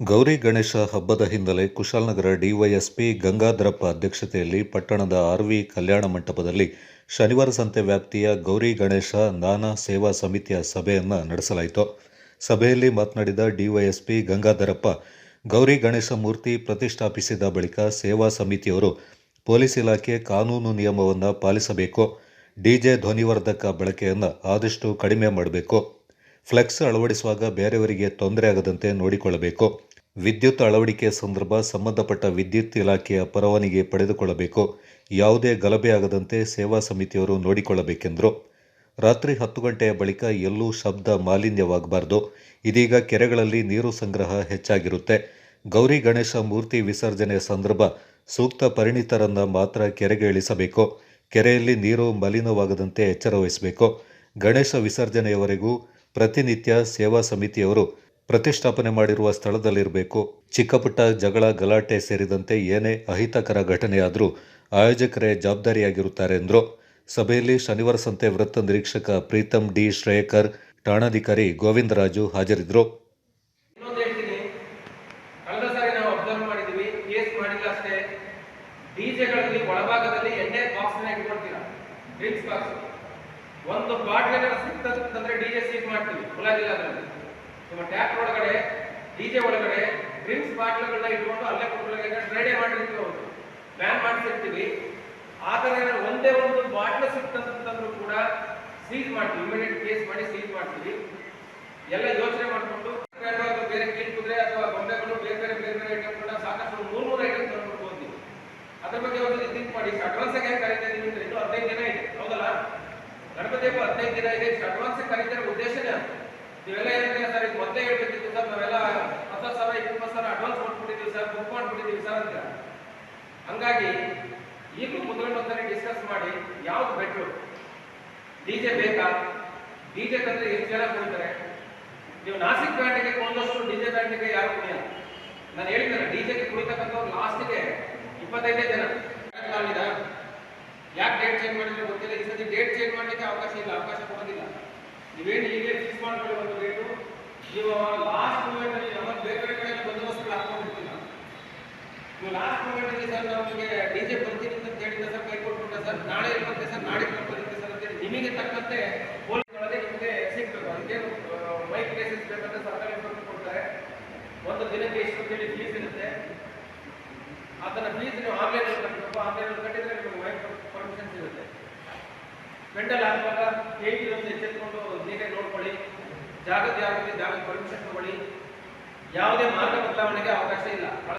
ಗೌರಿ ಗಣೇಶ ಹಬ್ಬದ ಹಿನ್ನೆಲೆ ಕುಶಾಲನಗರ ಡಿವೈಎಸ್ಪಿ ಗಂಗಾಧರಪ್ಪ ಅಧ್ಯಕ್ಷತೆಯಲ್ಲಿ ಪಟ್ಟಣದ ಆರ್ವಿ ಕಲ್ಯಾಣ ಮಂಟಪದಲ್ಲಿ ಶನಿವಾರ ಸಂತೆ ವ್ಯಾಪ್ತಿಯ ಗೌರಿ ಗಣೇಶ ನಾನಾ ಸೇವಾ ಸಮಿತಿಯ ಸಭೆಯನ್ನು ನಡೆಸಲಾಯಿತು. ಸಭೆಯಲ್ಲಿ ಮಾತನಾಡಿದ ಡಿವೈಎಸ್ಪಿ ಗಂಗಾಧರಪ್ಪ, ಗೌರಿ ಗಣೇಶ ಮೂರ್ತಿ ಪ್ರತಿಷ್ಠಾಪಿಸಿದ ಬಳಿಕ ಸೇವಾ ಸಮಿತಿಯವರು ಪೊಲೀಸ್ ಇಲಾಖೆ ಕಾನೂನು ನಿಯಮವನ್ನು ಪಾಲಿಸಬೇಕು ಡಿಜೆ ಧ್ವನಿವರ್ಧಕ ಬಳಕೆಯನ್ನು ಆದಷ್ಟು ಕಡಿಮೆ ಮಾಡಬೇಕು. ಫ್ಲೆಕ್ಸ್ ಅಳವಡಿಸುವಾಗ ಬೇರೆಯವರಿಗೆ ತೊಂದರೆ ಆಗದಂತೆ ನೋಡಿಕೊಳ್ಳಬೇಕು. ವಿದ್ಯುತ್ ಅಳವಡಿಕೆ ಸಂದರ್ಭ ಸಂಬಂಧಪಟ್ಟ ವಿದ್ಯುತ್ ಇಲಾಖೆಯ ಪರವಾನಗಿ ಪಡೆದುಕೊಳ್ಳಬೇಕು. ಯಾವುದೇ ಗಲಭೆ ಆಗದಂತೆ ಸೇವಾ ಸಮಿತಿಯವರು ನೋಡಿಕೊಳ್ಳಬೇಕೆಂದರು. ರಾತ್ರಿ ಹತ್ತು ಗಂಟೆಯ ಬಳಿಕ ಎಲ್ಲೂ ಶಬ್ದ ಮಾಲಿನ್ಯವಾಗಬಾರ್ದು. ಇದೀಗ ಕೆರೆಗಳಲ್ಲಿ ನೀರು ಸಂಗ್ರಹ ಹೆಚ್ಚಾಗಿರುತ್ತೆ. ಗೌರಿ ಗಣೇಶ ಮೂರ್ತಿ ವಿಸರ್ಜನೆ ಸಂದರ್ಭ ಸೂಕ್ತ ಪರಿಣಿತರನ್ನು ಮಾತ್ರ ಕೆರೆಗೆ ಇಳಿಸಬೇಕು. ಕೆರೆಯಲ್ಲಿ ನೀರು ಮಲಿನವಾಗದಂತೆ ಎಚ್ಚರ ವಹಿಸಬೇಕು. ಗಣೇಶ ವಿಸರ್ಜನೆಯವರೆಗೂ ಪ್ರತಿನಿತ್ಯ ಸೇವಾ ಸಮಿತಿಯವರು ಪ್ರತಿಷ್ಠಾಪನೆ ಮಾಡಿರುವ ಸ್ಥಳದಲ್ಲಿರಬೇಕು. ಚಿಕ್ಕಪುಟ್ಟ ಜಗಳ ಗಲಾಟೆ ಸೇರಿದಂತೆ ಏನೇ ಅಹಿತಕರ ಘಟನೆಯಾದರೂ ಆಯೋಜಕರೇ ಜವಾಬ್ದಾರಿಯಾಗಿರುತ್ತಾರೆ ಎಂದರು ಸಭೆಯಲ್ಲಿ ಶನಿವಾರ ಸಂತೆ ವೃತ್ತ ನಿರೀಕ್ಷಕ ಪ್ರೀತಮ್ ಡಿ ಶ್ರೇಯಕರ್, ಠಾಣಾಧಿಕಾರಿ ಗೋವಿಂದರಾಜು ಹಾಜರಿದ್ದರು. ಡಿಜೆಗಳಲ್ಲಿ ಒಳಭಾಗದಲ್ಲಿ ಎಣ್ಣೆ ಬಾಕ್ಸ್ ಇಟ್ಕೊಳ್ತೀರಾ ಡ್ರಿಂಕ್ಸ್ ಬಾಕ್ಸ್ ಒಂದು ಬಾಟ್ಲ್ ಸಿಕ್ತಂದ್ರೆ ಡಿಜೆ ಸೀಟ್ ಮಾಡ್ತೀವಿ. ಮುಲಾಜಿಲ್ಲ ಅದರಲ್ಲಿ. ನಿಮ್ಮ ಟ್ಯಾಪ್ ಒಳಗಡೆ ಡಿಜೆ ಒಳಗಡೆ ಡ್ರಿಂಕ್ಸ್ ಬಾಟ್ಲ್ಗಳನ್ನ ಇಟ್ಕೊಂಡು ಅಲ್ಲೇ ಕೊಟ್ಟಿಗೆ ಡ್ರೈಡೇ ಮಾಡಿರ್ತೀವಿ ಅವರು. ಬ್ಯಾನ್ ಥರ ಏನಾದ್ರು ಒಂದೇ ಒಂದು ಬಾಟ್ಲ್ ಸಿಕ್ತಂತಂದ್ರೂ ಕೂಡ ಸೀಸ್ ಮಾಡ್ತೀವಿ. ಇಮಿಡಿಯೇಟ್ ಕೇಸ್ ಮಾಡಿ ಸೀಸ್ ಮಾಡ್ತೀವಿ. ಎಲ್ಲ ಯೋಚನೆ ಮಾಡಿಕೊಂಡು ದಿನ ಇದೆ ಅಡ್ವಾನ್ಸ್ ಕರೀತಿರೋ ಉದ್ದೇಶನೇ ಅದು. ನೀವೆಲ್ಲ ಹೇಳ್ತೀರಾ ಸರ್, ಇದು ಮೊದಲೇ ಹೇಳ್ಬೇಕಿತ್ತು ಸರ್, ನಾವೆಲ್ಲ ಹತ್ತು ಸಾವಿರ ಇಪ್ಪತ್ತು ಸಾವಿರ ಅಡ್ವಾನ್ಸ್ ಕೊಟ್ಬಿಟ್ಟಿದ್ದೀವಿ ಸರ್ ಬುಕ್ ಮಾಡ್ಬಿಟ್ಟಿದ್ದೀವಿ ಸರ್ ಅಂತ. ಹಂಗಾಗಿ ಈಗಲೂ ಕುತ್ಕೊಂಡು ಒಂದ್ಸರಿ ಡಿಸ್ಕಸ್ ಮಾಡಿ ಯಾವ್ದು ಬೆಟ್ರು ಡಿ ಜೆ ಬೇಕಾ? ಡಿ ಜೆ ತಂದ್ರೆ ಎಷ್ಟು ಜನ ಕುಡಿತಾರೆ? ನೀವು ನಾಸಿಕ್ ಬ್ಯಾಂಡ್ಗೆ ಒಂದಷ್ಟು ಡಿಜೆ ಬ್ಯಾಂಡ್ಗೆ ಯಾರು ಕುಣಿಯಲ್ಲ. ನಾನು ಹೇಳಿದ್ದೇನೆ ಡಿಜೆಗೆ ಕುಣಿತಕ್ಕಂಥವ್ರು ಲಾಸ್ಟ್ಗೆ ಇಪ್ಪತ್ತೈದೇ ಜನ. ಡೇಟ್ ಚೇಂಜ್ ಮಾಡಿದ್ರೆ ಗೊತ್ತಿಲ್ಲ. ಈ ಸತಿ ಡೇಟ್ ಚೇಂಜ್ ಮಾಡಲಿಕ್ಕೆ ಅವಕಾಶ ಇಲ್ಲ, ಅವಕಾಶ ಕೊಡೋದಿಲ್ಲ. ನೀವೇನು ಹೀಗೆ ಫಿಕ್ಸ್ ಮಾಡ್ಕೊಳ್ಳಿ ಒಂದು ಡೇಟು ನೀವು ಲಾಸ್ಟ್ ಮೂಮೆಂಟಲ್ಲಿ ನಮ್ಮ ಬೇರೆ ಬೇರೆ ಕಡೆ ಬಂದೋಬಸ್ತ್ ಹಾಕೊಂಡಿರ್ತೀವಿ ನಾವು ಲಾಸ್ಟ್ ಮೂಮೆಂಟಲ್ಲಿ ಸರ್ ನಮಗೆ ಡಿಜೆ ಬರ್ತೀನಿ ಅಂತ ಹೇಳಿದ್ದೆ ಸರ್, ಕೈ ಕೊಟ್ಬಿಟ್ಟೆ ಸರ್, ನಾಳೆ ಇರುತ್ತೆ ಸರ್ ನಾಳೆ ಬರುತ್ತೆ ಸರ್ ಅಂತೇಳಿ ನಿಮಗೆ ತಕ್ಕಂತೆ ಪೊಲೀಸ್ ಒಳಗೆ ನಿಮಗೆ ಸಿಗ್ಬೇಕು ಅದಕ್ಕೆ ಮೈಕ್ ಲೈಸೆನ್ಸ್ ಬೇಕಂದ್ರೆ ಸರ್ಕಾರ ಕೊಡ್ತಾರೆ. ಒಂದು ದಿನಕ್ಕೆ ಎಷ್ಟು ಅಂತೇಳಿ ಫೀಸ್ ಇರುತ್ತೆ. ಅದನ್ನು ಫೀಸ್ ನೀವು ಆನ್ಲೈನ್ ಕಟ್ಟಬೇಕು ಆನ್ಲೈನ್ ಕಟ್ಟಿದ್ರೆ ನಿಮಗೆ ಮೈಕ್ ಪರ್ಮಿಷನ್ ಸಿಗುತ್ತೆ ಪೆಂಡಲ್ ಹಾಕುವಾಗ ಹೇಗಿರೋದು ಎಚ್ಚೆತ್ಕೊಂಡು ನೀಟಾಗಿ ನೋಡ್ಕೊಳ್ಳಿ ಜಾಗದ ಯಾವುದೇ ಜಾಗದ ಪರ್ಮಿಷನ್ ತಗೊಳ್ಳಿ. ಯಾವುದೇ ಮಾರ್ಗ ಬದಲಾವಣೆಗೆ ಅವಕಾಶ ಇಲ್ಲ.